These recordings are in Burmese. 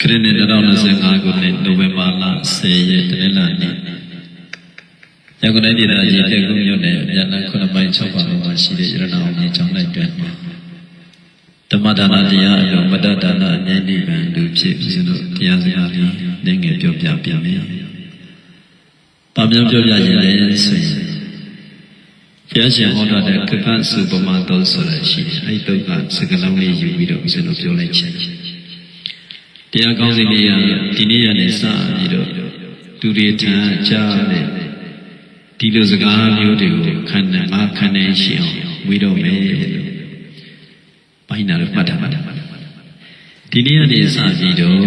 ခရစ်နှစ်2025ခုနှစ်နိုဝင်ဘာလ10ရက်တနင်္လာနေ့ရန်ကုန်တိုင်းဒေသကြီးတက်ကုမြို့နယ်မြန်လန်း9ပိုင်း6ပါးမှာရှိတဲ့ရတနာအောင်မြေကျောင်းလိုက်တွင်မှာဓမ္မဒါနတရားအလုံးမတ္တဒါနအငြိမ့်နိဗ္ဗာန်လူဖြစ်ပြီးလို့တရားစကားလေးနေငယ်ပြောပြပြမယ်။ပါပြောပြောပြရင်လည်းဆိုရင်ဘုရားရှင်ဟောတော်တဲ့ကပ္ပစုပမာတော်ဆိုတာရှိတယ်။အဲဒီတော့ကစကလုံးလေးယူပြီးတော့ဦးဇင်းတို့ပြောလိုက်ချင် တယ်။တရားကောင်းစီလေးရဒီနေ့ရနေစပြီးတော့သူတွေထံကြားတဲ့ဒီလိုစကားမျိုးတွေကိုခန္ဓာငါခန္ဓာရှိအောင်ဝေတော့မယ်လို့ဘိုင်းနာလို့မှတ်တာမှတ်တာဒီနေ့ရနေစပြီးတော့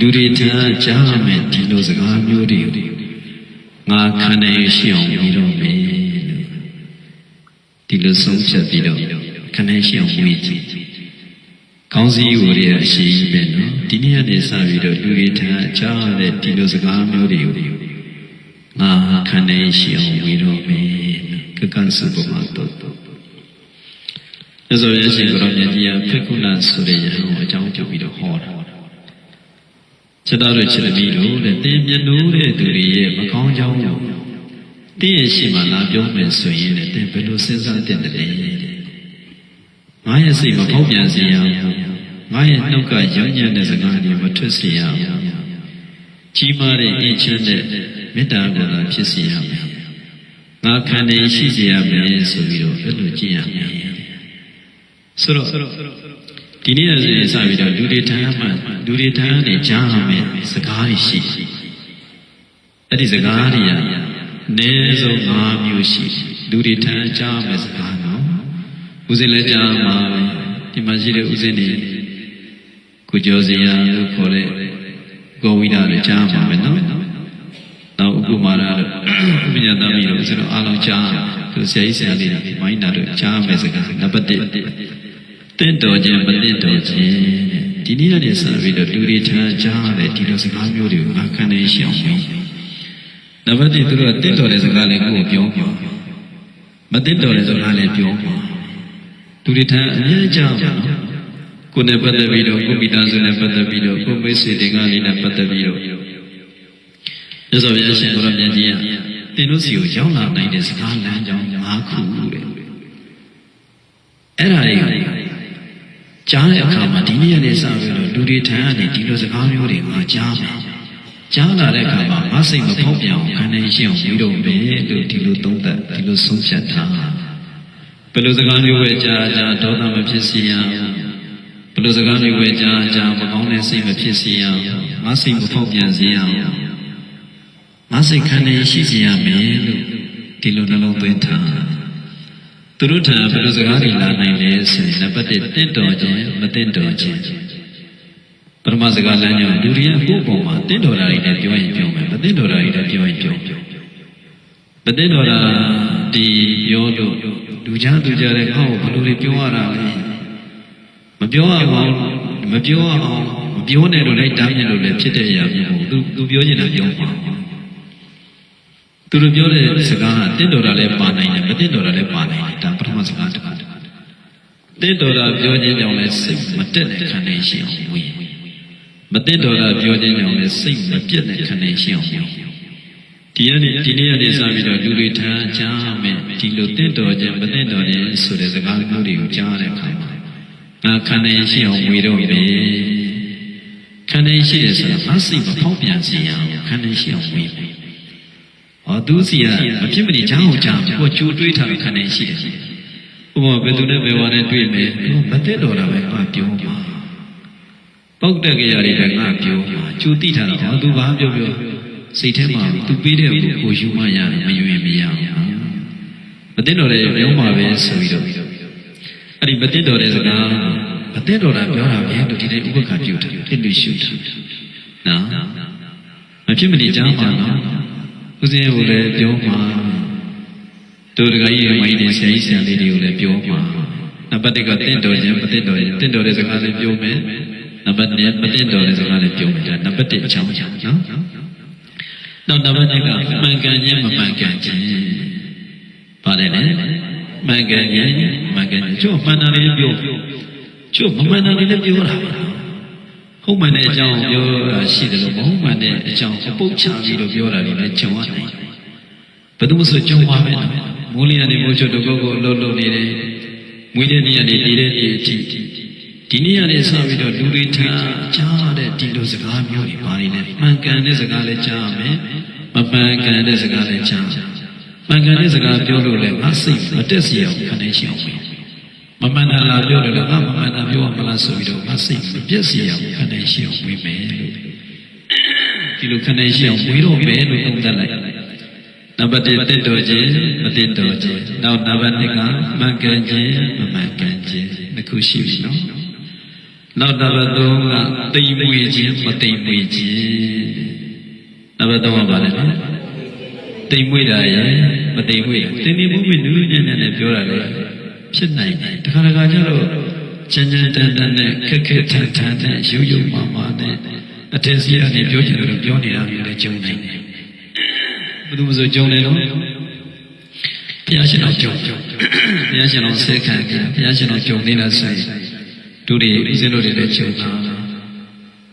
လူတွေထံကြားမယ်ဒီလိုစကားမျိုးတွေကိုငါခန္ဓာရှိအောင်ဝေတော့မယ်လို့ဒီလိုဆုံးဖြတ်ပြီးတော့ခန္ဓာရှိအောင်ဝေကြည့် ကောင်းစည်းကိုရအရှိကြီးပဲနော်ဒီနေ့ကနေစပြီးတော့လူတွေထံကြားတဲ့ဒီလိုစကားမျိုးတွေကိုငါခန္ဓာရှိအောင်ဝေတော့မယ်ကကန့်စုပမာတော့ဒါဆိုရင်ရှင်ကိုရောမြတ်ကြီးကဖိကုဏဆိုတဲ့ရဟန်းကိုအကြောင်းပြုပြီးတော့ဟောတာခြေတော်တို့ခြေသမီးတို့တဲ့တင်းမြတ်နိုးတဲ့သူတွေရဲ့မကောင်းကြောင်းကိုတင်းရဲ့ရှိမှလာပြောမယ်ဆိုရင်လည်းတင်းဘယ်လိုစဉ်းစားတဲ့တည်း ငါရဲ့စိတ်မဖောက်ပြန်စေရအောင်ငါရဲ့နှုတ်ကရောညံ့တဲ့စကားတွေမထွက်စေရအောင်ကြီးမားတဲ့အင်းချမ်းတဲ့မေတ္တာကိုသာဖြစ်စေရမယ်ငါခန္ဓာရှိစေရမယ်ဆိုပြီးတော့အဲ့လိုကြည့်ရမယ်ဆိုတော့ဒီနေ့လည်းစပြီးတော့လူတွေထမ်းမှလူတွေထမ်းနေကြားရမယ်စကားတွေရှိအဲ့ဒီစကားတွေကနည်းဆုံး၅မျိုးရှိလူတွေထမ်းကြားမယ်စကားနော် ဦးစင်လည်းကြားမှာဒီမှာရှိတဲ့ဦးစင်တွေကိုကျော်စရာလို့ခေါ်တဲ့ကိုဝိဒါလည်းကြားမှာပဲနော်နောက်ဥပမာရတို့ဥပညာသမီးတို့ဆိုတော့အားလုံးကြားသူဆရာကြီးဆရာလေးတွေမိုင်းတာတို့ကြားမယ်စကားနံပါတ်1တင့်တော်ခြင်းမတင့်တော်ခြင်းဒီနည်းနဲ့စပြီးတော့လူတွေထားကြားတယ်ဒီလိုစကားမျိုးတွေကိုငါခံနေရှောင်ပြောနံပါတ်2သူတို့ကတင့်တော်တဲ့စကားလေးကိုပြောပြောမတင့်တော်တဲ့စကားလေးပြောပြော လူတွေထားအများကြားပါနော်ကိုယ်နဲ့ပတ်သက်ပြီးတော့ကိုမိသားစုနဲ့ပတ်သက်ပြီးတော့ကိုမိတ်ဆွေတွေကလေးနဲ့ပတ်သက်ပြီးတော့မြတ်စွာဘုရားရှင်ကိုရမြတ်ကြီးကတင်တို့စီကိုရောက်လာနိုင်တဲ့စကားလမ်းကြောင်း၅ခုတဲ့အဲ့ဒါတွေကကြားတဲ့အခါမှာဒီနေ့ရက်နေ့စပြီးတော့လူတွေထံကနေဒီလိုစကားမျိုးတွေငါကြားမယ်ကြားလာတဲ့အခါမှာငါစိတ်မဖောက်ပြန်အောင်ခံနေရှင်းအောင်ပြီးတော့ပဲလို့ဒီလိုသုံးသပ်ဒီလိုဆုံးဖြတ်ထား ဘယ်လိုစကားမျိုးပဲကြားကြားဒေါသမဖြစ်စီရအောင်ဘယ်လိုစကားမျိုးပဲကြားကြားမကောင်းတဲ့စိတ်မဖြစ်စီရအောင်ငါစိတ်မဖောက်ပြန်စေရအောင်ငါစိတ်ခံနေရှိစေရမယ်လို့ဒီလိုနှလုံးသွင်းထားသူတို့ထံဘယ်လိုစကားတွေလာနိုင်လဲဆိုရင်နံပါတ်1တင့်တော်ခြင်းမတင့်တော်ခြင်းပရမစကားလမ်းကြောင်းလူတွေရဲ့ကိုယ်ပေါ်မှာတင့်တော်တာတွေနဲ့ပြောရင်ပြောမယ်မတင့်တော်တာတွေနဲ့ပြောရင်ပြောမတင့်တော်တာ ဒီပြောလို့လူချမ်းသူကြတဲ့ဟောဘယ်လိုတွေပြောရတာလဲမပြောရအောင်မပြောရအောင်မပြောနဲ့လို့လည်းတားမြင်လို့လည်းဖြစ်တဲ့အရာမျိုးသူသူပြောနေတာပြောပါသူတို့ပြောတဲ့စကားကတင့်တော်တာလည်းပါနိုင်တယ်မတင့်တော်တာလည်းပါနိုင်တယ်ဒါပထမစကားတစ်ခါတင့်တော်တာပြောခြင်းကြောင့်လည်းစိတ်မတက်တဲ့ခံနေရှိအောင်ဝင်မတင့်တော်တာပြောခြင်းကြောင့်လည်းစိတ်မပြတ်တဲ့ခံနေရှိအောင်ဝင် ဒီရနေ့ဒီနေ့ကနေစပြီးတော့လူတွေထားကြားမယ်ဒီလိုတင့်တော်ခြင်းမတင့်တော်ခြင်းဆိုတဲ့စကားမျိုးတွေကိုကြားတဲ့အခါမှာငါခံနေရှိအောင်ဝေတော့မယ်ခံနေရှိတယ်ဆိုတာမစိတ်မဖောက်ပြန်စေရအောင်ခံနေရှိအောင်ဝေမယ်ဟောသူစီကမဖြစ်မနေချောင်းချောင်းကိုကြိုတွေးထားပြီးခံနေရှိတယ်ဥပမာဘယ်သူနဲ့ဘယ်ဝါနဲ့တွေ့မယ်မသိတော့တာပဲငါပြောပါပောက်တဲ့ကြရာတွေကငါပြောပါကြိုတိထားတာဟောသူဘာပြောပြော စိတ်ထဲမှာသူပေးတဲ့ကိုကိုယူမရမယွင်မရမသိတော့တဲ့ပြောမှာပဲဆိုပြီးတော့အဲ့ဒီမသိတော့တဲ့စကားမသိတော့တာပြောတာပဲလို့ဒီနေ့ဥပက္ခပြုတယ်တစ်လူရှုတာနော်မဖြစ်မနေကြားပါနော်ဦးဇင်းကိုလည်းပြောမှာတို့တကကြီးမိုင်းနေဆရာကြီးဆရာလေးတွေကိုလည်းပြောမှာနံပါတ်1ကတင့်တော်ခြင်းမတင့်တော်ခြင်းတင့်တော်တဲ့စကားလည်းပြောမယ်နံပါတ်2မတင့်တော်တဲ့စကားလည်းပြောမယ်ဒါနံပါတ်1အချောင်းချောင်းနော် နောက်နံပါတ်2ကမှန်ကန်ခြင်းမမှန်ကန်ခြင်းပါတယ်လေမှန်ကန်ခြင်းမှန်ကန်ခြင်းကျို့မှန်တာလေးပြောကျို့မမှန်တာလေးလည်းပြောတာဟဟုတ်မှန်တဲ့အကြောင်းပြောတာရှိတယ်လို့မဟုတ်မှန်တဲ့အကြောင်းအပုတ်ချပြီးတော့ပြောတာတွေလည်းကြုံရတယ်ဘယ်သူမှဆိုကြုံပါပဲနော်မိုးလျာနေမိုးချုပ်တကုတ်ကိုလှုပ်လှုပ်နေတယ်မွေးတဲ့နေ့ကနေဒီတဲ့နေ့အထိ ဒီနေ့ကနေစပြီးတော့လူတွေထားကြားတဲ့ဒီလိုစကားမျိုးတွေပါနေတယ်မှန်ကန်တဲ့စကားလည်းကြားရမယ်မမှန်ကန်တဲ့စကားလည်းကြားမှန်ကန်တဲ့စကားပြောလို့လည်းငါစိတ်မတက်စီအောင်ခဏရှိအောင်ပဲမမှန်တာလာပြောလို့လည်းငါမမှန်တာပြောရမလားဆိုပြီးတော့ငါစိတ်မပြည့်စီအောင်ခဏရှိအောင်ဝေးမယ်လို့ဒီလိုခဏရှိအောင်ဝေးတော့မယ်လို့သုံးသပ်လိုက်နံပါတ်1တက်တော်ခြင်းမတက်တော်ခြင်းနောက်နံပါတ်2ကမှန်ကန်ခြင်းမမှန်ကန်ခြင်းနှစ်ခုရှိပြီနော် နောက်နံပါတ်3ကတိမ်မွေခြင်းမတိမ်မွေခြင်းနံပါတ်3ကဘာလဲနော်တိမ်မွေတာရဲ့မတိမ်မွေတာတင်းတင်းမွေ့မွေ့နူးနူးညံ့ညံ့နဲ့ပြောတာလေဖြစ်နိုင်တယ်တခါတခါကျတော့ချမ်းချမ်းတန်တန်နဲ့ခက်ခက်ထန်ထန်နဲ့ရုပ်ရုပ်မာမာနဲ့အထင်စီကနေပြောချင်တယ်လို့ပြောနေတာမျိုးလည်းကြုံနိုင်တယ်ဘယ်သူမှဆိုကြုံတယ်နော်ဘုရားရှင်တော်ကြုံဘုရားရှင်တော်ဆက်ခံကြဘုရားရှင်တော်ကြုံနေတာဆိုရင် တို့တွေဦးဇင်းတို့တွေလည်းကြုံတာ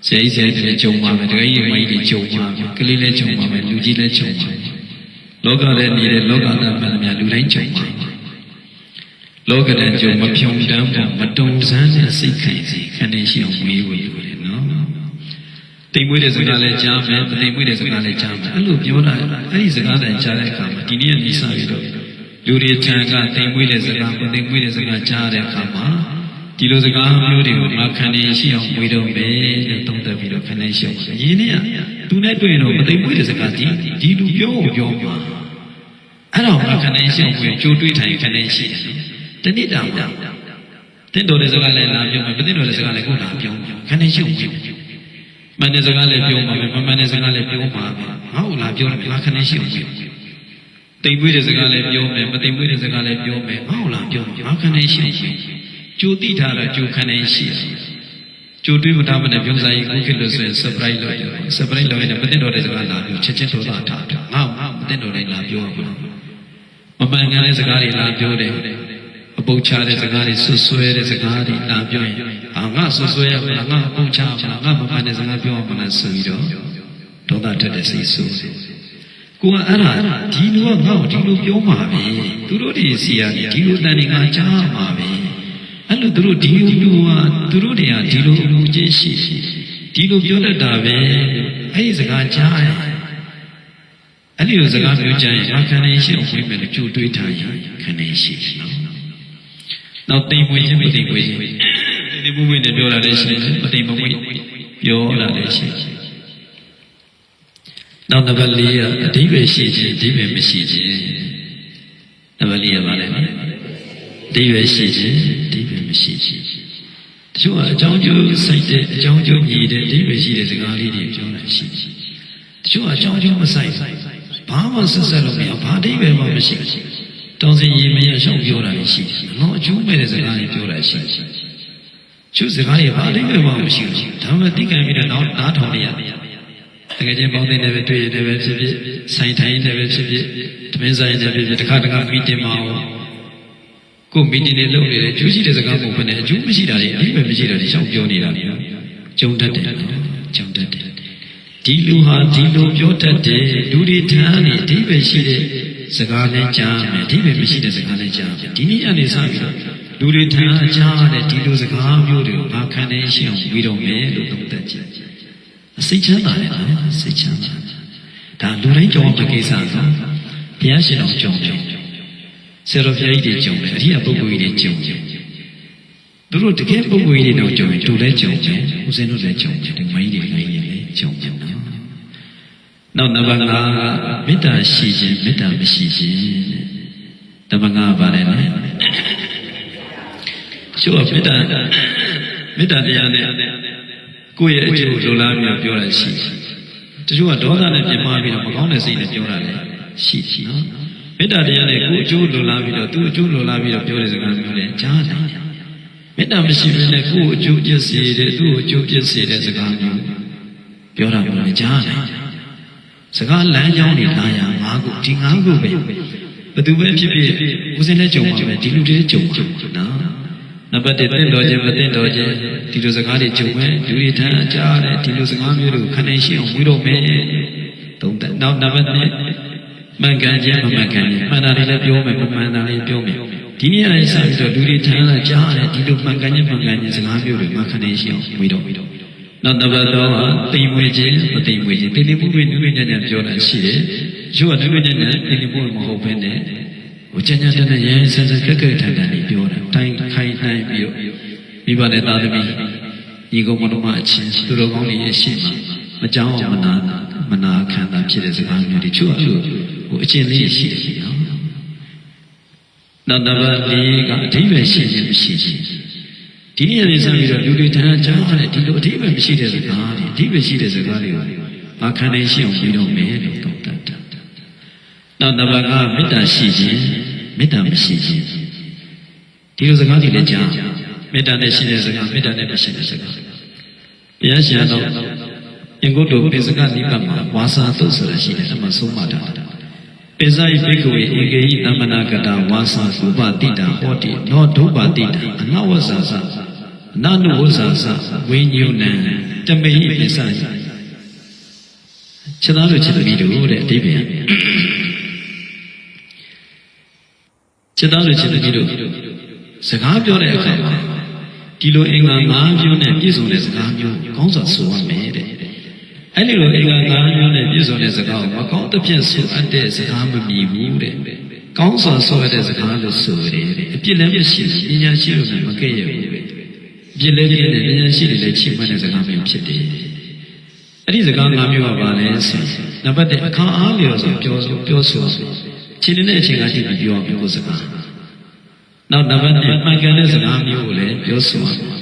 ဆရာကြီးဆရာကြီးလည်းကြုံပါမယ်တကယ်ကြီးမကြီးတွေကြုံပါမယ်ကလေးလည်းကြုံပါမယ်လူကြီးလည်းကြုံပါမယ်လောကထဲနေတဲ့လောကသားမှန်သမျှလူတိုင်းကြုံပါမယ်လောကတန်ကြုံမဖြုံတမ်းဖို့မတုံစမ်းတဲ့စိတ်ခိုင်စီခဏရှိအောင်ဝေးဝေးကိုလေနော်တိမ်မွေးတဲ့စကားလည်းကြားမယ်မတိမ်မွေးတဲ့စကားလည်းကြားမယ်အဲ့လိုပြောတာအဲ့ဒီစကားတိုင်းကြားတဲ့အခါမှာဒီနေ့ကနေစပြီးတော့လူတွေထံကတိမ်မွေးတဲ့စကားမတိမ်မွေးတဲ့စကားကြားတဲ့အခါမှာ ဒီလိုစကားမျိုးတွေကိုငါခန္ဓာရှိအောင်ဝေးတော့မယ်လို့သုံးသပ်ပြီးတော့ခန္ဓာရှိအောင်ရင်းနေရသူနဲ့တွေ့ရင်တော့မတိမ်မွေးတဲ့စကားဒီဒီလူပြောဖို့ပြောမှာအဲ့တော့ငါခန္ဓာရှိအောင်ဝေးကြိုးတွေးထိုင်ခန္ဓာရှိတယ်တဏိတာမှာတင့်တော်တဲ့စကားလည်းလာပြောမယ်မတင့်တော်တဲ့စကားလည်းကိုယ်လာပြောခန္ဓာရှိအောင်ဝေးမှန်တဲ့စကားလည်းပြောမှာပဲမမှန်တဲ့စကားလည်းပြောမှာပဲငါ့ကိုလာပြောတယ်ငါခန္ဓာရှိအောင်ဝေးတိမ်မွေးတဲ့စကားလည်းပြောမယ်မတိမ်မွေးတဲ့စကားလည်းပြောမယ်ငါ့ကိုလာပြောငါခန္ဓာရှိအောင်ဝေး ကြိုတိထားတာကြိုခန္ဓာရှိတယ်ကြိုတွေးမထားမနဲ့ပြုံးစားရင်ကိုဖြစ်လို့ဆိုရင် surprise လုပ်တယ် surprise လုပ်ရင်မတင်တော်တဲ့စကားလာပြောချက်ချင်းဒေါသထားတယ်ငါငါမတင်တော်တဲ့လာပြောမှာမမှန်ကန်တဲ့စကားတွေလာပြောတယ်အပုတ်ချတဲ့စကားတွေဆွဆွဲတဲ့စကားတွေလာပြောရင်အာငါဆွဆွဲရမလားငါအပုတ်ချမလားငါမမှန်တဲ့စကားပြောရမလားဆိုပြီးတော့ဒေါသတက်တဲ့စိတ်ဆိုးကိုကအဲ့ဒါဒီလူကငါ့ကိုဒီလိုပြောမှာပဲသူတို့တွေစီရတယ်ဒီလိုတန်နေငါကြားမှာပဲအဲ့လို သူတို့ဒီလိုလူကသူတို့တွေကဒီလိုလူချင်းရှိဒီလိုပြောတတ်တာပဲအဲ့ဒီစကားကြားရင်အဲ့ဒီလိုစကားပြောကြရင်ငါခံနေရှိအောင်ဝိမယ်လို့ကြိုတွေးထားရင်ခံနေရှိနော်နောက်တိမ်မွေခြင်းမတိမ်မွေခြင်းတိမ်မွေမွေနဲ့ပြောတာလည်းရှိတယ်မတိမ်မွေပြောတာလည်းရှိတယ်နောက်နံပါတ်၄ကအဓိပ္ပာယ်ရှိခြင်းအဓိပ္ပာယ်မရှိခြင်းနံပါတ်၄ကဘာလဲ အဓိပ္ပာယ်ရှိခြင်းအဓိပ္ပာယ်မရှိခြင်းတချို့ကအကြောင်းကျိုးစိုက်တဲ့အကြောင်းကျိုးညီတဲ့အဓိပ္ပာယ်ရှိတဲ့စကားလေးတွေပြောတာရှိတယ်တချို့ကအကြောင်းကျိုးမဆိုင်ဘာမှဆက်ဆက်လို့မရဘာအဓိပ္ပာယ်မှမရှိဘူးတောင်းစင်ရေမရရှောက်ပြောတာရှိတယ်။နော်အကျိုးမဲ့တဲ့စကားတွေပြောတာရှိတယ်။ကျိုးစကားတွေဘာအဓိပ္ပာယ်မှမရှိဘူး။ဒါမှသိကြပြီးတော့နောက်နားထောင်နေရတယ်။တကယ်ချင်းပေါင်းတဲ့လည်းပဲတွေ့ရတယ်ပဲဖြစ်ဖြစ်ဆိုင်ထိုင်လည်းပဲဖြစ်ဖြစ်တမင်းဆိုင်လည်းဖြစ်ဖြစ်တစ်ခါတစ်ခါမီတင်မှာဟော ကိုမီတင်နေလုပ်နေတယ်ကျိုးရှိတဲ့စကားမဟုတ်ဘဲနဲ့အကျိုးမရှိတာတွေအဓိပ္ပာယ်မရှိတာတွေရှောက်ပြောနေတာမျိုးကြုံတတ်တယ်ကြုံတတ်တယ်ဒီလူဟာဒီလိုပြောတတ်တယ်လူတွေထမ်းနေအဓိပ္ပာယ်ရှိတဲ့စကားနဲ့ကြားမယ်အဓိပ္ပာယ်မရှိတဲ့စကားနဲ့ကြားမယ်ဒီနေ့အနေစပြီးတော့လူတွေထမ်းကြားတဲ့ဒီလိုစကားမျိုးတွေကိုငါခံနေရှင်းအောင်ပြီးတော့မယ်လို့သုံးသပ်ကြည့်စိတ်ချမ်းသာတယ်နော်စိတ်ချမ်းသာဒါလူတိုင်းကြောင်းပကိစ္စဆိုဘုရားရှင်တော်ကြောင်းကြောင်း ဆရာတော်ဘုရားကြီးတွေကြောင်းတယ်အရိယပုဂ္ဂိုလ်ကြီးတွေကြောင်းတယ်သူတို့တကယ်ပုဂ္ဂိုလ်ကြီးတွေတော့ကြောင်းရင်တူလဲကြောင်းတယ်ဦးဇင်းတို့လည်းကြောင်းတယ်ဒီမိုင်းတွေမိုင်းတွေလည်းကြောင်းတယ်နော်နောက်နံပါတ်5မေတ္တာရှိခြင်းမေတ္တာမရှိခြင်းနံပါတ်5ပါလဲနော်ကျိုးမေတ္တာမေတ္တာတရားနဲ့ကိုယ့်ရဲ့အကျိုးလိုလားပြီးပြောတာရှိတချို့ကဒေါသနဲ့ပြင်မာပြီးတော့မကောင်းတဲ့စိတ်နဲ့ပြောတာလည်းရှိတယ်နော် မေတ္တာတရားနဲ့ကိုယ်အကျိုးလိုလားပြီးတော့သူ့အကျိုးလိုလားပြီးတော့ပြောတဲ့စကားမျိုးလည်းကြားတယ်မေတ္တာမရှိဘဲနဲ့ကိုယ်အကျိုးပြည့်စေတဲ့သူ့အကျိုးပြည့်စေတဲ့စကားမျိုးပြောတာမျိုးလည်းကြားတယ်စကားလမ်းကြောင်းတွေလာရငါးခုဒီငါးခုပဲဘယ်သူပဲဖြစ်ဖြစ်ဦးစင်းနဲ့ကြုံပါပဲဒီလူတွေကြုံပါနော်နံပါတ်1တင့်တော်ခြင်းမတင့်တော်ခြင်းဒီလိုစကားတွေကြုံမဲ့လူတွေထမ်းကြားတယ်ဒီလိုစကားမျိုးတွေကိုခဏရှိအောင်ဝေးတော့မယ်သုံးသက်နောက်နံပါတ်2 မှန်ကန်ခြင်းမမှန်ကန်ခြင်းမှန်တာတွေလည်းပြောမယ်မမှန်တာတွေပြောမယ်ဒီနေ့အရင်စပြီးတော့လူတွေထမ်းလာကြားတယ်ဒီလိုမှန်ကန်ခြင်းမှန်ကန်ခြင်းစကားမျိုးတွေမှခဏရှိအောင်ဝေးတော့နောက်နံပါတ်3ကတိမ်မွေခြင်းမတိမ်မွေခြင်းတိမ်တိမ်မှုတွေနုညံ့ညံ့ပြောတာရှိတယ်ရုပ်ကနုညံ့ညံ့တိမ်တိမ်မှုမဟုတ်ဘဲနဲ့ဟိုချမ်းချမ်းတဲ့ရဲဆန်းဆန်းကက်ကက်ထန်ထန်လေးပြောတာတိုင်းခိုင်းနိုင်ပြီးတော့မိဘနဲ့သားသမီးညီကောင်မတော်မအချင်းသူတော်ကောင်းတွေရဲ့ရှေ့မှာမကြောက်အောင်မနာ မနာခံတာဖြစ်တဲ့စကားမျိုးတွေချို့အဲ့လိုဟိုအချင်းလေးရှိတယ်နော်နောက်နံပါတ်၄ကအဓိပ္ပာယ်ရှိခြင်းမရှိခြင်းဒီနေ့လေးဆက်ပြီးတော့လူတွေထမ်းကြားတယ်ဒီလိုအဓိပ္ပာယ်မရှိတဲ့စကားတွေအဓိပ္ပာယ်ရှိတဲ့စကားတွေကိုငါခံနိုင်ရှိအောင်ပြီးတော့မယ်လို့သုံးတတ်တာနောက်နံပါတ်5မေတ္တာရှိခြင်းမေတ္တာမရှိခြင်းဒီလိုစကားတွေလည်းကြားမေတ္တာနဲ့ရှိတဲ့စကားမေတ္တာနဲ့မရှိတဲ့စကားဘုရားရှင်တော့ ယင်္ဂုတ္တပိစကနိဗ္ဗာန်မှာဝါစာသုတ်ဆိုတာရှိတယ်အမှဆုံးမတာပိစယိပိကဝေဧကေဟိသမ္မနာကတဝါစာသုပတိတံဟောတိနောဒုပတိတံအနဝဇ္ဇာသအနနုဝဇ္ဇာသဝိညုဏံတမေဟိပိစယခြေသားတို့ခြေသမီးတို့တဲ့အတိပ္ပယ်ခြေသားတို့ခြေသမီးတို့စကားပြောတဲ့အခါမှာဒီလိုအင်္ဂါ၅မျိုးနဲ့ပြည့်စုံတဲ့စကားမျိုးကောင်းစွာဆိုရမယ်တဲ့ အဲ့ဒီလိုအင်္ဂါ၅မျိုးနဲ့ပြည့်စုံတဲ့စကားကိုမကောင်းတစ်ပြက်ဆိုအပ်တဲ့စကားမမြည်ဘူးတဲ့ကောင်းစွာဆိုရတဲ့စကားလို့ဆိုရတယ်အပြစ်လည်းမရှိဘူးပညာရှိလို့လည်းမကဲ့ရဲ့ဘူးပဲအပြစ်လည်းပြည့်တဲ့ပညာရှိတွေလည်းချိမှတ်တဲ့စကားမျိုးဖြစ်တယ်အဲ့ဒီစကား၅မျိုးကဘာလဲဆိုနံပါတ်1အခါအားလျော်ဆိုပြောဆိုပြောဆိုခြေနဲ့အချိန်ကတည်းကပြောအောင်ပြောစကားနောက်နံပါတ်2မှန်ကန်တဲ့စကားမျိုးကိုလည်းပြောဆိုရမယ်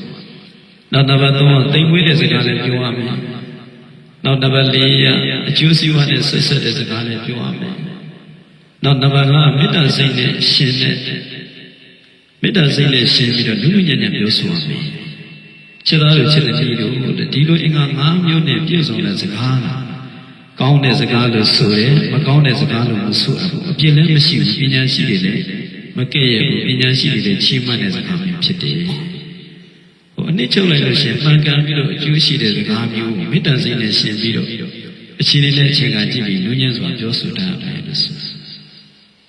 နောက်နံပါတ်3ကတိမ်မွေးတဲ့စကားလည်းပြောရမယ် နောက်နံပါတ်4ကအကျိုးစီးပွားနဲ့ဆက်ဆက်တဲ့စကားလည်းပြောရမယ်နောက်နံပါတ်5မေတ္တာစိတ်နဲ့ရှင်တဲ့မေတ္တာစိတ်နဲ့ရှင်ပြီးတော့လူလူညံ့ညံ့ပြောဆိုရမယ်ခြေသားတို့ခြေတဲ့ကြီးတို့ဒီလိုအင်္ဂါ5မျိုးနဲ့ပြည့်စုံတဲ့စကားလားကောင်းတဲ့စကားလို့ဆိုတယ်မကောင်းတဲ့စကားလို့မဆိုဘူးအပြစ်လည်းမရှိဘူးပညာရှိတွေလည်းမကဲ့ရဲ့ဘူးပညာရှိတွေလည်းချီးမွမ်းတဲ့စကားမျိုးဖြစ်တယ် ဟိုအနည်းချုပ်လိုက်လို့ရှိရင်မှန်ကန်ပြီးတော့အကျိုးရှိတဲ့စကားမျိုးကိုမေတ္တာစိတ်နဲ့ရှင်ပြီးတော့အချိန်လေးနဲ့အချိန်ကကြည့်ပြီးလူညံ့စွာပြောဆိုတတ်တယ်လို့ဆို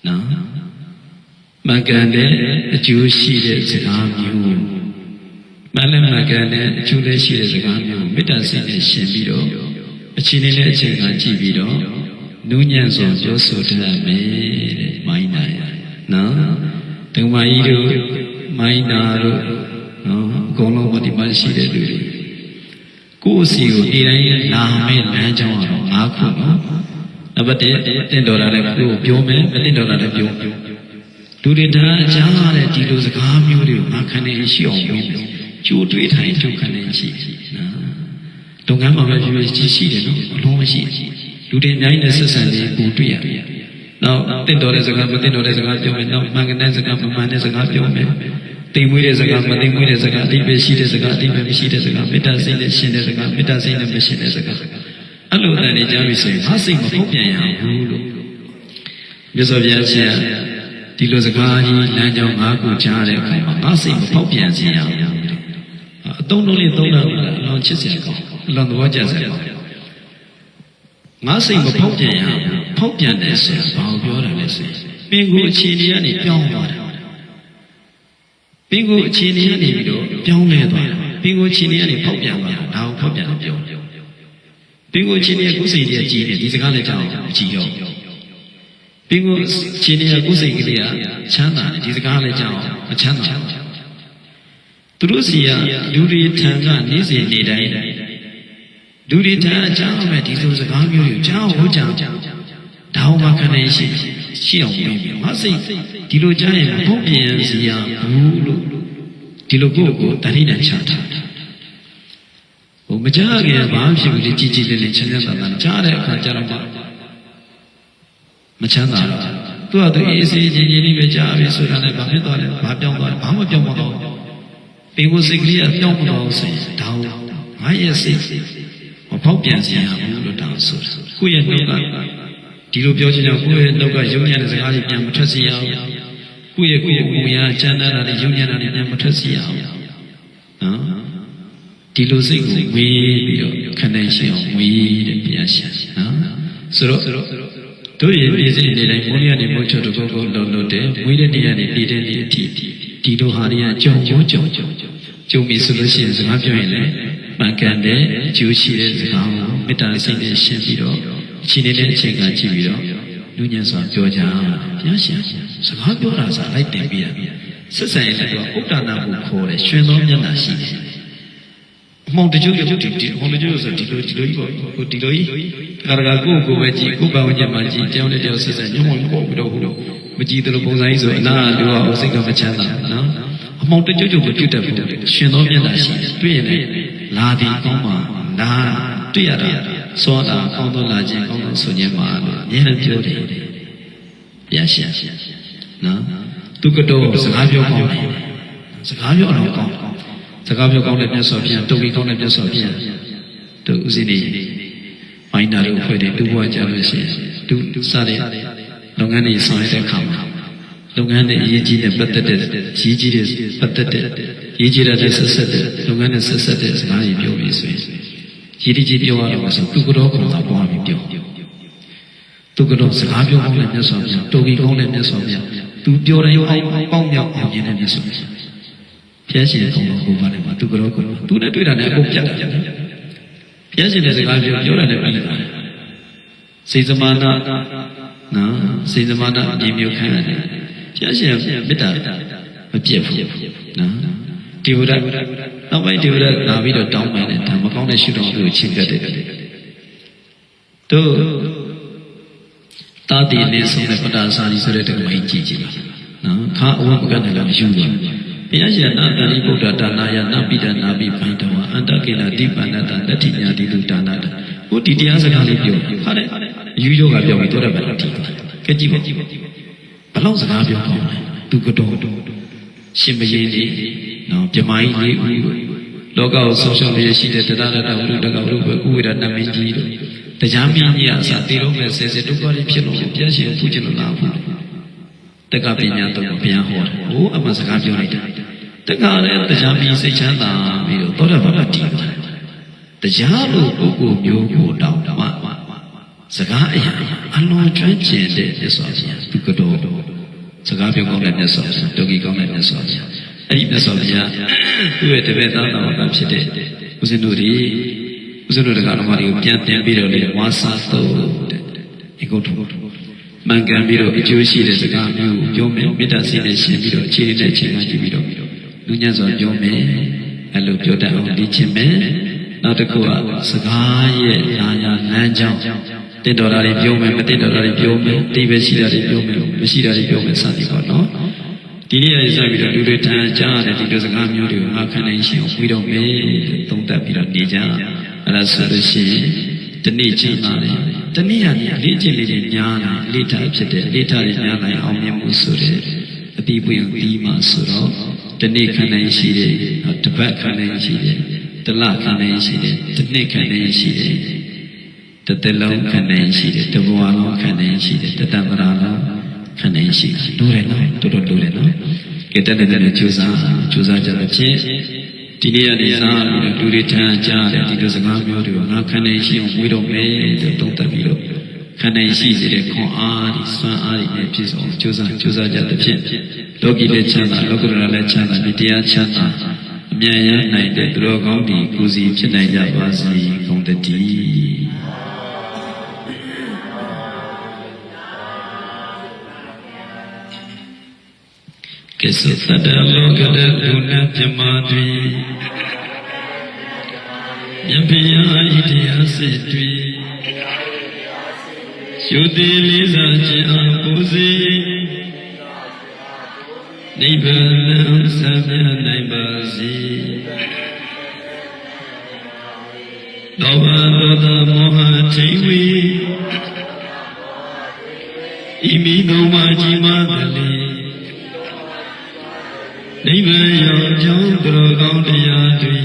နော်မှန်ကန်တဲ့အကျိုးရှိတဲ့စကားမျိုးမှန်လည်းမှန်ကန်တဲ့အကျိုးလည်းရှိတဲ့စကားမျိုးမေတ္တာစိတ်နဲ့ရှင်ပြီးတော့အချိန်လေးနဲ့အချိန်ကကြည့်ပြီးတော့နူးညံ့စွာပြောဆိုတတ်မယ်တဲ့မိုင်းနိုင်နော်ဒုံမကြီးတို့မိုင်းနာတို့နော်အကုန်လုံး ဒီမှာရှိတဲ့လူတွေကိုယ်စီကိုဒီတိုင်းလာမဲ့လမ်းကြောင်းတော့ငါးခုနော်နံပါတ်1တင့်တော်တာလည်းကိုယ်ပြောမယ်မတင့်တော်တာလည်းပြောလူတွေဒါအချားတဲ့ဒီလိုစကားမျိုးတွေကိုငါခံနေရှိအောင်ပြောကြိုးတွေးထိုင်ကြိုးခံနေရှိနော်လုပ်ငန်းမှာလည်းပြောရှိရှိတယ်နော်အလုံးမရှိလူတွေအများကြီးနဲ့ဆက်ဆံလေးကိုတွေ့ရတယ်နောက်တင့်တော်တဲ့စကားမတင့်တော်တဲ့စကားပြောမယ်နောက်မှန်ကန်တဲ့စကားမမှန်တဲ့စကားပြောမယ် တိမ်မွေးတဲ့စကားမတိမ်မွေးတဲ့စကားအတိပ္ပယ်ရှိတဲ့စကားအတိပ္ပယ်မရှိတဲ့စကားမေတ္တာစိတ်နဲ့ရှင်တဲ့စကားမေတ္တာစိတ်နဲ့မရှင်တဲ့စကားအဲ့လိုတန်နေကြပြီဆိုရင်ငါစိတ်မပုတ်ပြန်ရဘူးလို့မြတ်စွာဘုရားရှင်ဒီလိုစကားကြီးလမ်းကြောင်း၅ခုကြားတဲ့အခါမှာငါစိတ်မပုတ်ပြန်စေရဘူးအတုံးလုံးလေးသုံးတာလည်းအလောင်းချစ်စရာကောင်းအလောင်းသဘောကျစရာကောင်းငါစိတ်မဖောက်ပြန်ရဘူးဖောက်ပြန်တယ်ဆိုတာဘာကိုပြောတာလဲဆိုရင်ပင်ကိုအခြေအနေကနေပြောင်းသွားတာ ပင်ကိုအခြေအနေကနေပြီးတော့ပြောင်းလဲသွားတာပင်ကိုအခြေအနေကနေဖောက်ပြန်သွားတာဒါကိုဖောက်ပြန်လို့ပြောပင်ကိုအခြေအနေကကိုယ်စိတ်ကြီးကြီးတယ်ဒီစကားလည်းကြောက်အကြည့်ရောပင်ကိုအခြေအနေကကိုယ်စိတ်ကလေးကချမ်းသာတယ်ဒီစကားလည်းကြောက်မချမ်းသာဘူးသူတို့စီကလူတွေထံကနေ့စဉ်နေ့တိုင်းလူတွေထံအကြောင်းမဲ့ဒီလိုစကားမျိုးကိုကြားဟောကြားဒါမှခဏရှိ ရှိအောင်ပြင်ပြီးမစိတ်ဒီလိုကြားရင်ဘုံပြင်စီရဘူးလို့ဒီလိုကိုယ့်ကိုတတိတန်ချထားတာဟိုမကြားခင်ဘာဖြစ်ဘူးလေကြည်ကြည်လေးလေးချမ်းချမ်းသာသာကြားတဲ့အခါကျတော့မချမ်းသာတော့သူကသူအေးစေးချင်းချင်းလေးပဲကြားပြီဆိုတာလည်းဘာဖြစ်သွားလဲဘာပြောင်းသွားလဲဘာမှပြောင်းမသွားဘူးပင်ကိုစိတ်ကလေးကပြောင်းမသွားဘူးဆိုရင်ဒါဟုတ်ငါရဲ့စိတ်မဖောက်ပြန်စေရဘူးလို့တောင်းဆိုတာကိုယ့်ရဲ့နှုတ်က ဒီလိုပြောချင်ကြောင့်ကိုယ့်ရဲ့နှုတ်ကယုံညံ့တဲ့စကားတွေပြန်မထွက်စေရဘူးကိုယ့်ရဲ့ကိုယ်ကိုယ်ရာချမ်းသာတာတွေယုံညာတာတွေပြန်မထွက်စီရအောင်နော်ဒီလိုစိတ်ကိုဝေးပြီးတော့ခန္ဓာရှိအောင်ဝေးတဲ့ဘုရားရှင်နော်ဆိုတော့တို့ရဲ့ပြည်စင်နေတိုင်းမိုးရနေမိုးချတော့ကိုကိုလုံးလုံးတဲ့ဝေးတဲ့နေရာနေပြည်တဲ့နေအထိဒီလိုဟာတွေကကြုံကြုံကြုံကြုံကြုံပြီဆိုလို့ရှိရင်စကားပြောရင်လည်းမှန်ကန်တဲ့အကျိုးရှိတဲ့စကားကိုမေတ္တာစိတ်နဲ့ရှင်းပြီးတော့အ ချိန်နဲ့အချိန်ကကြည့်ပြီးတော့လူညံစွာပြောကြဘုရားရှင်စကားပြောတာစားလိုက်တင်ပြီးရဆက်ဆံရင်တော့ဥဒ္ဒနာကိုခေါ်တယ်ရှင်သောမျက်နှာရှိတယ်အမောင်တကျိုးရုပ်ဒီဒီဟောတကျိုးဆိုဒီလိုဒီလိုကြီးပေါ့ဟိုဒီလိုကြီးတခါတခါကိုယ့်ကိုယ်ပဲကြည့်ကိုယ်ပါဝင်ချက်မှာကြည့်တယောက်နဲ့တယောက်ဆက်ဆံညှို့မှပေါ့ပြီးတော့ဟိုတော့မကြည့်တယ်လို့ပုံစံကြီးဆိုအနာလူကစိတ်ကမချမ်းသာနော်အမောင်တကျိုးကျုပ်မပြုတ်တတ်ဘူးရှင်သောမျက်နှာရှိတယ်တွေ့ရင်လည်းလာသည်ကောင်းပါလာတွေ့ရတာ စောတာကောင်းသောလာခြင်းကောင်းသောဆိုခြင်းပါလို့အများနဲ့ပြောတယ်ဘုရားရှင်နော်သူကတော့စကားပြောကောင်းတယ်စကားပြောတော့ကောင်းစကားပြောကောင်းတဲ့မြတ်စွာဘုရားတုတ်ပြီးကောင်းတဲ့မြတ်စွာဘုရားတို့ဥစဉ်နေမိုင်းနာတို့ဖွဲ့တယ်တူဘွားကြလို့ရှိရင်တူစားတဲ့လုပ်ငန်းတွေဆောင်ရွက်တဲ့အခါမှာလုပ်ငန်းတွေအရေးကြီးတဲ့ပတ်သက်တဲ့ကြီးကြီးတဲ့ပတ်သက်တဲ့ရေးကြီးတဲ့ဆက်ဆက်တဲ့လုပ်ငန်းနဲ့ဆက်ဆက်တဲ့စကားတွေပြောပြီးဆိုရင် ရည်တည်ကြီးပြောရတော့ဆိုသူကတော့ကတော့သာပွားပြီးပြောသူကတော့စကားပြောကောင်းတဲ့မြတ်စွာဘုရားတုတ်ပြီးကောင်းတဲ့မြတ်စွာဘုရားသူပြောတယ်အောင်ပေါင်းမြောက်အောင်ခြင်းတဲ့မြတ်စွာဘုရားဖျက်ရှင်ကောင်းတော့ဟိုပါတယ်မှာသူကတော့ကတော့သူနဲ့တွေ့တာနဲ့အကုန်ပြတ်တယ်ဖျက်ရှင်တဲ့စကားပြောပြောတာနဲ့ပြီးတာစိတ်စမာနာနော်စိတ်စမာနာဒီမျိုးခံရတယ်ဖျက်ရှင်မေတ္တာမပြတ်ဘူးနော်ဒီဝရ နောက်ပိုင်းဒီဝရလာပြီးတော့တောင်းပန်တယ်ဒါမကောင်းတဲ့ရှုတော်ကိုချင်းပြတ်တယ်တို့တာတိနေဆုံးတဲ့ပဒါစာကြီးဆိုတဲ့တက္ကမကြီးကြည့်ကြည့်ပါနော်ခါအဝတ်ပကနဲ့လည်းမယူပါဘူးဘုရားရှင်နာတရိဗုဒ္ဓတာနာယနာပိဒနာပိဖိုင်တဝအန္တကေနာတိပန္နတတတိညာတိလူဒါနာတဟိုဒီတရားစကားလေးပြောဟာတဲ့အယူယောကပြောပြီးတော့တယ်ဗျာဒီကဲကြည့်ပါဘလောက်စကားပြောကောင်းလဲသူကတော့ရှင်မရင်ကြီးနော်ပြမိုင်းလေးဦး လောကကိုဆုံးရှုံးရရှိတဲ့တရားရတဝိရတကဝိရဥဝိရဏမင်းကြီးတို့တရားမင်းကြီးအစားတေတော့မဲ့ဆယ်ဆယ်ဒုက္ခတွေဖြစ်လို့ပြည့်ရှင်ဖူးချင်လို့လာဘူးတက္ကပညာတော့ဘုရားဟောတယ်ဟိုအမှစကားပြောလိုက်တာတက္ကလည်းတရားမင်းစိတ်ချမ်းသာပြီးတော့သောတာပန်တည်ပါတယ်တရားလို့ပုဂ္ဂိုလ်မျိုးကိုတောင်းမှစကားအရာအလွန်ကျွမ်းကျင်တဲ့မြတ်စွာဘုရားသူကတော့စကားပြောကောင်းတဲ့မြတ်စွာဘုရားတောဂီကောင်းတဲ့မြတ်စွာဘုရား အဲ့ဒီမြတ်စွာဘုရားသူ့ရဲ့တပည့်သားတော်ကဖြစ်တဲ့ဦးဇင်းတို့တွေဦးဇင်းတို့တရားတော်တွေကိုပြန်တင်ပြီးတော့လေဝါစာသုံးတဲ့ဒီကုတ်ထုမှန်ကန်ပြီးတော့အကျိုးရှိတဲ့စကားမျိုးကိုပြောမယ်မေတ္တာစိတ်နဲ့ရှင်းပြီးတော့အခြေအနေနဲ့ချိန်မှကြည့်ပြီးတော့လူညံ့စွာပြောမယ်အဲ့လိုပြောတတ်အောင်လေ့ကျင့်မယ်နောက်တစ်ခုကစကားရဲ့ညာညာလမ်းကြောင်းတင့်တော်တာတွေပြောမယ်မတင့်တော်တာတွေပြောမယ်တိပဲရှိတာတွေပြောမယ်မရှိတာတွေပြောမယ်စသည်ပေါ့နော် ဒီနေ့ရစပြီးတော့လူတွေထမ်းကြားရတဲ့ဒီလိုစကားမျိုးတွေကိုငါခံနိုင်ရှင်ပြီးတော့မယ်သုံးသပ်ပြီးတော့နေကြအဲ့ဒါဆိုလို့ရှိရင်တနေ့ချင်းပါလေတနေ့ရနေလေးချင်းလေးတွေညားလာလေးထားဖြစ်တဲ့လေးထားတွေညားနိုင်အောင်မြင်မှုဆိုတဲ့အတိပွင့်ပြီးမှဆိုတော့တနေ့ခံနိုင်ရှိတယ်တပတ်ခံနိုင်ရှိတယ်တလခံနိုင်ရှိတယ်တစ်နှစ်ခံနိုင်ရှိတယ်တစ်သက်လုံးခံနိုင်ရှိတယ်တဘဝလုံးခံနိုင်ရှိတယ်တတ္တဗရာလုံး ခံနိုင်ရှိတယ်လိုတယ်နော်တော်တော်လိုတယ်နော်ကဲတက်တဲ့တဲ့ကြိုးစားကြိုးစားကြတဲ့ဖြင့်ဒီနေ့ကနေစားပြီးတော့လူတွေထမ်းကြားတဲ့ဒီလိုစကားမျိုးတွေကိုငါခံနိုင်ရှိအောင်ဝေးတော့မယ်လို့တုံ့တက်ပြီးတော့ခံနိုင်ရှိစေတဲ့ခွန်အားဒီစွမ်းအားတွေနဲ့ပြည့်စုံကြိုးစားကြိုးစားကြတဲ့ဖြင့်လောကီလည်းချမ်းသာလောကုတ္တရာလည်းချမ်းသာဒီတရားချမ်းသာအမြဲရနိုင်တဲ့သူတော်ကောင်းဒီကိုစီဖြစ်နိုင်ကြပါစေကုန်တည်း ကစ္စသတ္တလောကတဒုဏပြမတွေမြတ်ဖျားဤတရားစစ်တွေရှုတိလေးစားခြင်းအားပူစီနိဗ္ဗာန်ဆံမြနိုင်ပါစေလောဘဒေါသမောဟထိဝေဤမိသုံးပါးကြီးမားတယ်လေ နိဗ္ဗာန်ရောက်ကြောင်းသူတော်ကောင်းတရားတွေ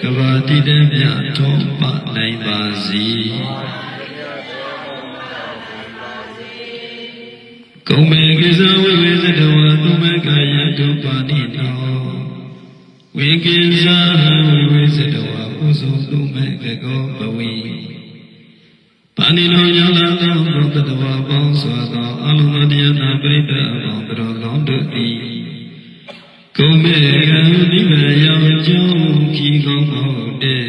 ကဘာတိတမြတ်ထုံးပနိုင်ပါစေကုံမေကိစ္စဝိဝေသတဝသုမေကာယတုပါဏိနောဝိကိစ္စဝိဝေသတဝဥဇုသုမေကကောဘဝိ ပါဏိနောယလာသောဘုဒ္ဓတဝပေါင်းစွာသောအလုံးစုံတရားနာပရိသတ်အပေါင်းတော်ကောင်းတို့သည်ကုံမေကံနိဗ္ဗာန်ရောက်ကြောင်းခီကောင်းဟုတ်တဲ့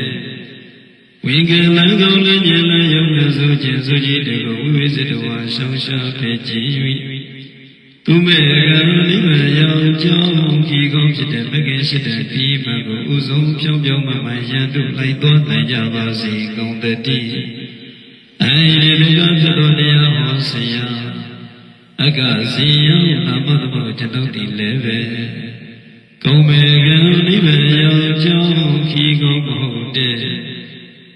ဝိကေလံကောင်းလည်းဉာဏ်လည်းယုံလည်းဆိုခြင်းဆိုကြည်တေကိုဝိဝေစတဝါရှောင်းရှားဖေကြည်၍သူမေကံနိဗ္ဗာန်ရောက်ကြောင်းခီကောင်းဖြစ်တဲ့မဂ္ဂင်ရှိတဲ့ဒီမှကိုဥဆုံးဖြောင်းဖြောင်းမှမှရန်တို့လိုက်တော်နိုင်ကြပါစေကောင်းတည်း အဲဒီလူကဖြစ်တော်တရားဟောဆရာအကစီယံအမတ်တမကျွန်ုပ်ဒီလည်းပဲကုံမေကံနိဗ္ဗာန်ရောက်ကြောင်းခီကောင်းမဟုတ်တဲ့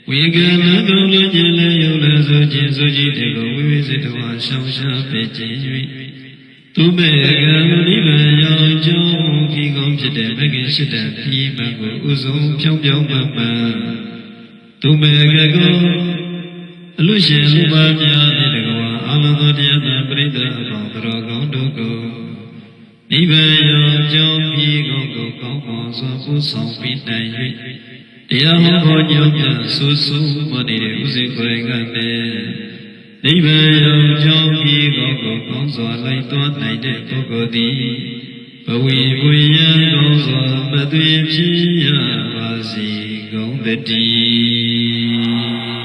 ဝိကံလကုံလုံးခြင်းလည်းယုံလည်းဆိုခြင်းဆိုကြည်တေကိုဝိဝိစေတဝါရှောင်းရှားပေခြင်း၍သူမေကံနိဗ္ဗာန်ရောက်ကြောင်းခီကောင်းဖြစ်တဲ့မဂ္ဂင်ရှိတဲ့ဒီမှကိုဥဆုံးဖြောင်းဖြောင်းမှန်မှန်သူမေကကော အလို့ရှင်လူပါများတဲ့တကဝါအာလသောတရားသာပရိသတ်အပေါင်းတော်ကောင်းတို့ကိုနိဗ္ဗာန်ရောက်ကြောင်းပြေကောင်းကိုကောင်းပါစွာပူဆောင်ပြီးတိုင်၍တရားဟောဖို့ညွှန်ပြဆူဆူမနေတဲ့ဥစဉ်ကိုယ်တိုင်ကလည်းနိဗ္ဗာန်ရောက်ကြောင်းပြေကောင်းကိုကောင်းစွာလိုက်သွားနိုင်တဲ့ပုဂ္ဂိုလ်သည်ဘဝေဝိယံကောင်းစွာမသွေဖြစ်ရပါစေကုန်သတည်း